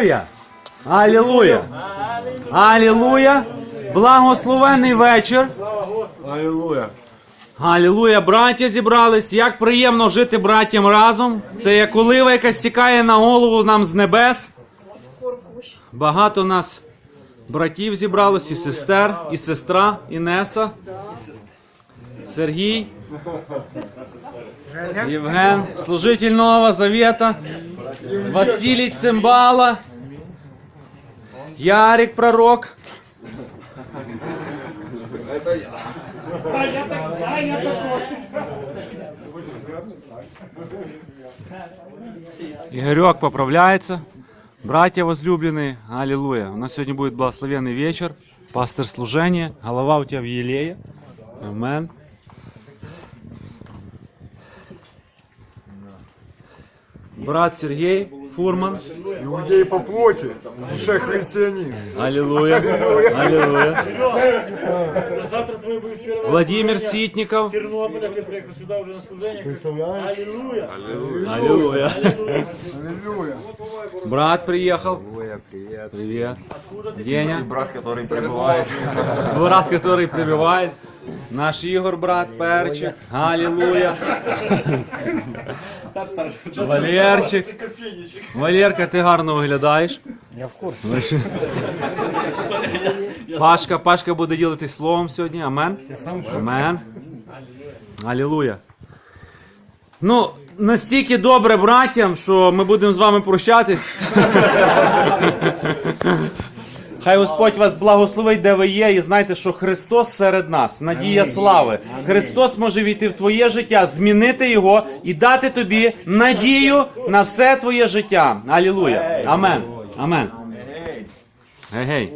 Алілуя! Алілуя! Алілуя! Благословенний вечір! Аллилуйя. Алілуя, браття зібрались. Як приємно жити браттям разом. Це як олива, яка стікає на голову нам з небес. Багато нас братів зібралось, і сестер, і сестра Інеса, Сергій, Євген, служитель Нового Завета, Василій Цимбала, Ярик Пророк. Игорек поправляется. Братья возлюбленные, аллилуйя. У нас сегодня будет благословенный вечер. Пастор служения. Голова у тебя в елее. Амен. Брат Сергей Фурман. Иудей по плоти, в душе христианин. Аллилуйя. Аллилуйя. Завтра твой будет первый Владимир Ситников. Тернополя, ты приехал сюда уже на служение. Представляешь? Аллилуйя. Аллилуйя. Аллилуйя. Брат приехал. Аллилуйя, привет. Привет. Откуда ты Деня. Брат, который пребывает. Брат, который прибиває. Наш Ігор, брат, перчик. Аллилуйя. Валерчик. Валерка, ти гарно виглядаєш. Я в курсі. Пашка, Пашка буде ділитись словом сьогодні. Амен. Амен. Аллилуйя. Ну, настільки добре братям, що ми будемо з вами прощатись. Хай Господь вас благословить, де ви є, і знайте, що Христос серед нас, надія слави. Христос може війти в твоє життя, змінити його і дати тобі надію на все твоє життя. Алілуя. Амен. Амен. Гей-гей.